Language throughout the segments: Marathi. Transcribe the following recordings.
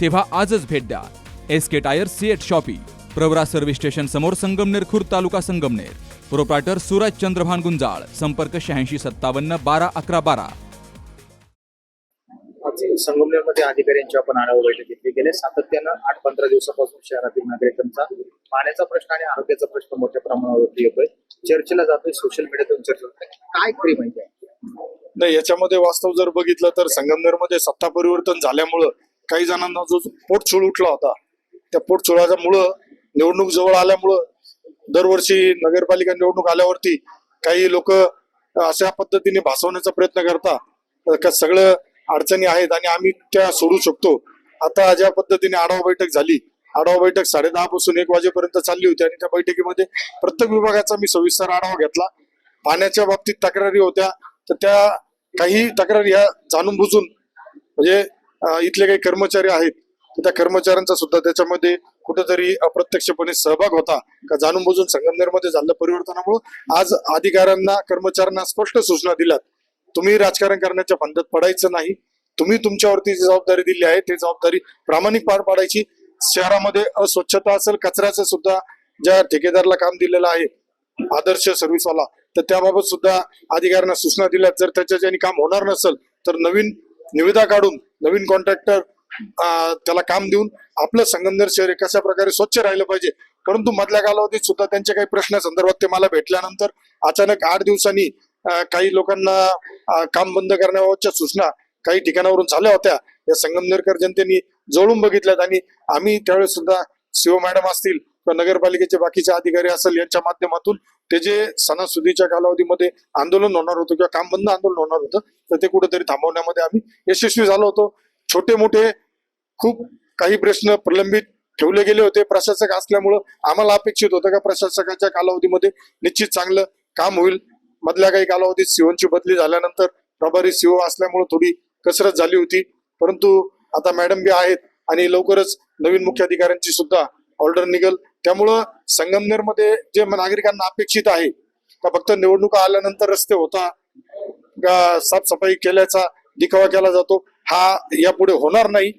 तेव्हा आजच भेट द्या. S K tyre CEAT shoppe Pravara service station समोर संगमनेर खुर्द तालुका संगमनेर. प्रोप्रायटर सूरज चंद्रभान गुंजाळ संपर्क शहाऐंशी सत्तावन्न बारा अकरा बारा. संगमनेरमध्ये अधिकाऱ्यांची आपण आढावा बैठक घेतली. गेल्या सातत्यानं आठ पंधरा दिवसापासून शहरातील नागरिकांचा पाण्याचा प्रश्न आणि आरोग्याचा प्रश्न मोठ्या प्रमाणावरती येतोय चर्चेला जातोय सोशल मीडियातून चर्चा होते काय खरी माहिती आहे? नाही याच्यामध्ये वास्तव जर बघितलं तर संगमनेरमध्ये सत्ता परिवर्तन झाल्यामुळं काही जणांना जो पोटछूळ उठला होता त्या पोटछोडाच्या मुळं निवडणूक जवळ आल्यामुळं दरवर्षी नगरपालिका निवडणूक आल्यावरती काही लोक अशा पद्धतीने भासवण्याचा प्रयत्न करता का सगळं अडचणी आहेत आणि आम्ही त्या सोडू शकतो. आता ज्या पद्धतीने आढावा बैठक झाली आढावा बैठक साडे दहा पासून एक वाजेपर्यंत चालली होती आणि त्या बैठकीमध्ये प्रत्येक विभागाचा मी सविस्तर आढावा घेतला. पाण्याच्या बाबतीत तक्रारी होत्या तर त्या काही तक्रारी ह्या जाणून बुजून म्हणजे इथले काही कर्मचारी आहेत त्या कर्मचाऱ्यांचा सुद्धा त्याच्यामध्ये कुठेतरी अप्रत्यक्षपणे सहभाग होता. का जाणून बुजून संगमनेरमध्ये झालेल्या परिवर्तनामुळे आज अधिकाऱ्यांना कर्मचाऱ्यांना स्पष्ट सूचना दिल्यात. तुम्ही राजकारण करण्याच्या फंदात पडायचं नाही. तुम्ही तुमच्यावरती जी जबाबदारी दिली आहे ती जबाबदारी प्रामाणिक पार पाडायची. शहरामध्ये अस्वच्छता असेल कचऱ्याचं सुद्धा ज्या ठेकेदारला काम दिलेलं आहे आदर्श सर्व्हिसवाला तर त्याबाबत सुद्धा अधिकाऱ्यांना सूचना दिल्यात. जर त्याच्या ज्याने काम होणार नसेल तर नवीन निविदा काढून नवीन कॉन्ट्रॅक्टर त्याला काम देऊन आपलं संगमनेर शहर कशा प्रकारे स्वच्छ राहिलं पाहिजे? परंतु मधल्या कालावधीत सुद्धा त्यांचे काही प्रश्नासंदर्भात ते मला भेटल्यानंतर अचानक आठ दिवसांनी काही लोकांना काम बंद करण्याबाबतच्या सूचना काही ठिकाणावरून झाल्या होत्या. या संगमनेरकर जनतेने जवळून बघितल्यात आणि आम्ही त्यावेळेस सुद्धा शिव मॅडम असतील किंवा नगरपालिकेचे बाकीचे अधिकारी असेल यांच्या माध्यमातून ते जे सणासुदीच्या कालावधीमध्ये आंदोलन होणार होतं किंवा काम बंद आंदोलन होणार होतं तर ते कुठेतरी थांबवण्यामध्ये आम्ही यशस्वी झालो होतो. छोटे मोठे खूप काही प्रश्न प्रलंबित ठेवले गेले होते. प्रशासक असल्यामुळं आम्हाला अपेक्षित होतं का प्रशासकाच्या कालावधीमध्ये निश्चित चांगलं काम होईल. मधल्या काही कालावधीत सीओची बदली झाल्यानंतर प्रभारी सीओ असल्यामुळे थोडी कसरत झाली होती. परंतु आता मॅडम बी आहेत आणि लवकरच नवीन मुख्याधिकाऱ्यांची सुद्धा ऑर्डर निघल. त्यामुळं संगमनेरमध्ये जे नागरिकांना अपेक्षित आहे का फक्त निवडणुका आल्यानंतर रस्ते होता का साफसफाई केल्याचा दिखावा केला जातो हा यापुढे होणार नाही.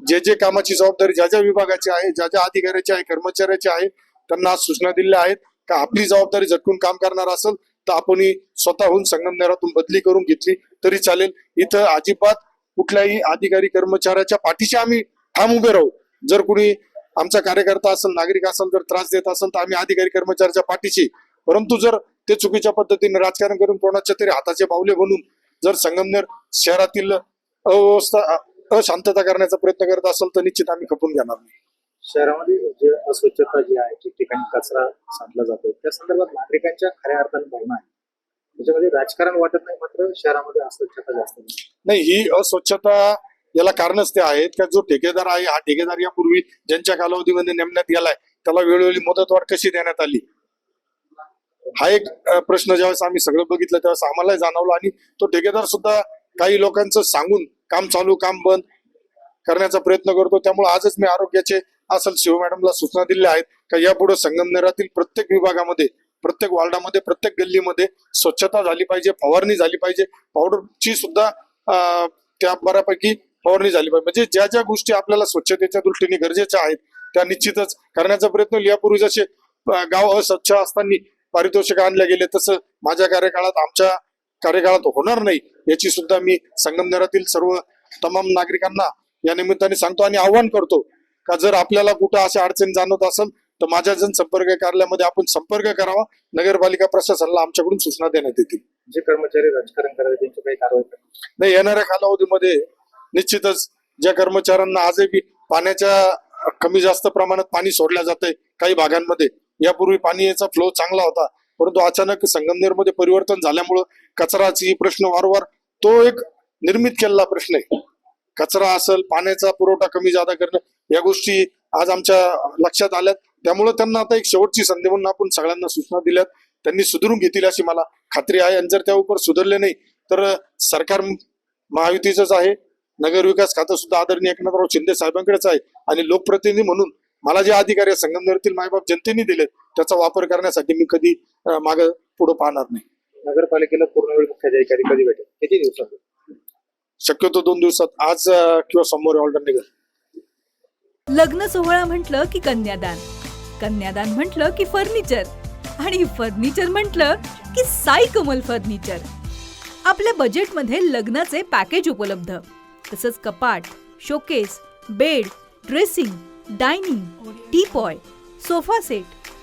जे जे कामाची जबाबदारी ज्या ज्या विभागाची आहे ज्या ज्या अधिकाऱ्याची आहे कर्मचाऱ्याची आहे त्यांना आज सूचना दिल्या आहेत. का आपली जबाबदारी झटकून काम करणार असेल तर आपण स्वतःहून संगमनेरातून बदली करून घेतली तरी चालेल. इथं अजिबात कुठल्याही अधिकारी कर्मचाऱ्याच्या पाठीशी आम्ही ठाम उभे राहू. जर कुणी आमचा कार्यकर्ता असेल नागरिक असेल जर त्रास देत असेल तर आम्ही अधिकारी कर्मचाऱ्याच्या पाठीशी. परंतु जर ते चुकीच्या पद्धतीने राजकारण करून कोणाच्या तरी हाताचे पावले बनून जर संगमनेर शहरातील अव्यवस्था अशांतता करण्याचा प्रयत्न करत असेल तर निश्चित आम्ही खपून घेणार नाही. शहरामध्ये जे अस्वच्छता जी आहे ठिकठिकाणी कचरा साठला जातो. त्या संदर्भात नागरिकांच्या खऱ्या अर्थाने भावना आहे त्याच्यामध्ये राजकारण वाटत नाही मात्र शहरामध्ये अस्वच्छता जास्त. नाही ही अस्वच्छता याला कारणच ते आहेत का? जो ठेकेदार आहे हा ठेकेदार यापूर्वी ज्यांच्या कालावधीमध्ये नेमण्यात गेलाय त्याला वेळोवेळी मुदतवाढ कशी देण्यात आली? हा एक प्रश्न ज्यावेळेस आम्ही सगळं बघितलं त्यावेळेस आम्हालाही जाणवलं आणि तो ठेकेदार सुद्धा काही लोकांचं सांगून काम चालू काम बंद करण्याचा प्रयत्न करतो. त्यामुळे आजच मी आरोग्याचे असल शिव मॅडमला सूचना दिल्या आहेत का यापुढे संगमनेरातील प्रत्येक विभागामध्ये प्रत्येक वॉर्डामध्ये प्रत्येक गल्लीमध्ये स्वच्छता झाली पाहिजे फवारणी झाली पाहिजे. पावडरची सुद्धा त्या बऱ्यापैकी फवारणी झाली पाहिजे. म्हणजे ज्या ज्या गोष्टी आपल्याला स्वच्छतेच्या दृष्टीने गरजेच्या आहेत त्या निश्चितच करण्याचा प्रयत्न. यापूर्वी जसे गाव अस्वच्छ असताना पारितोषिक आणल्या गेले तसं माझ्या कार्यकाळात आमच्या कार्यकाळात होणार नाही. याची सुद्धा मी संगमनेरातील सर्व तमाम नागरिकांना या निमित्ताने सांगतो आणि आव्हान करतो का जर आपल्याला कुठं अशा अडचणी जाणवत असेल तर माझ्या जनसंपर्क कार्यालयामध्ये आपण संपर्क करावा. नगरपालिका प्रशासनाला आमच्याकडून सूचना देण्यात येतील. जे कर्मचारी राजकारण करावे त्यांची काही कारवाई नाही येणाऱ्या कालावधीमध्ये निश्चितच ज्या कर्मचाऱ्यांना आजही पाण्याच्या कमी जास्त प्रमाणात पाणी सोडल्या जाते काही भागांमध्ये यापूर्वी पाण्याचा फ्लो चांगला होता. परंतु अचानक संगमनेरमध्ये परिवर्तन झाल्यामुळं कचराची प्रश्न वारंवार तो एक निर्मित केलेला प्रश्न आहे. कचरा असेल पाण्याचा पुरवठा कमी जादा करणं या गोष्टी आज आमच्या लक्षात आल्यात. त्यामुळे त्यांना आता एक शेवटची संधी म्हणून आपण सगळ्यांना सूचना दिल्यात. त्यांनी सुधारून घेतील अशी मला खात्री आहे. आणि जर त्या उपर सुधारले नाही तर सरकार महायुतीचंच आहे. नगर विकास खातं सुद्धा आदरणीय एकनाथराव शिंदे साहेबांकडेच आहे. आणि लोकप्रतिनिधी म्हणून मला जे अधिकारी संगमनेरतील संगमनेरातील मायबाप जनतेने दिलेत त्याचा वापर करण्यासाठी मी कधी माग पुढे पाहणार नाही. नगरपालिकेला पूर्णवेळ मुख्याधिकारी कधी भेटेल? किती दिवसात? शक्यतो दोन दिवसात. आज किंवा सोमवारी ऑर्डर निघेल. लग्न सोहळा म्हटलं की कन्यादान. कन्यादान म्हटलं की फर्निचर. आणि फर्निचर म्हटलं की साई कमल फर्निचर. आपल्या बजेटमध्ये लग्नाचे पॅकेज उपलब्ध. तसंच कपाट showcase bed dressing dining teapoy sofa set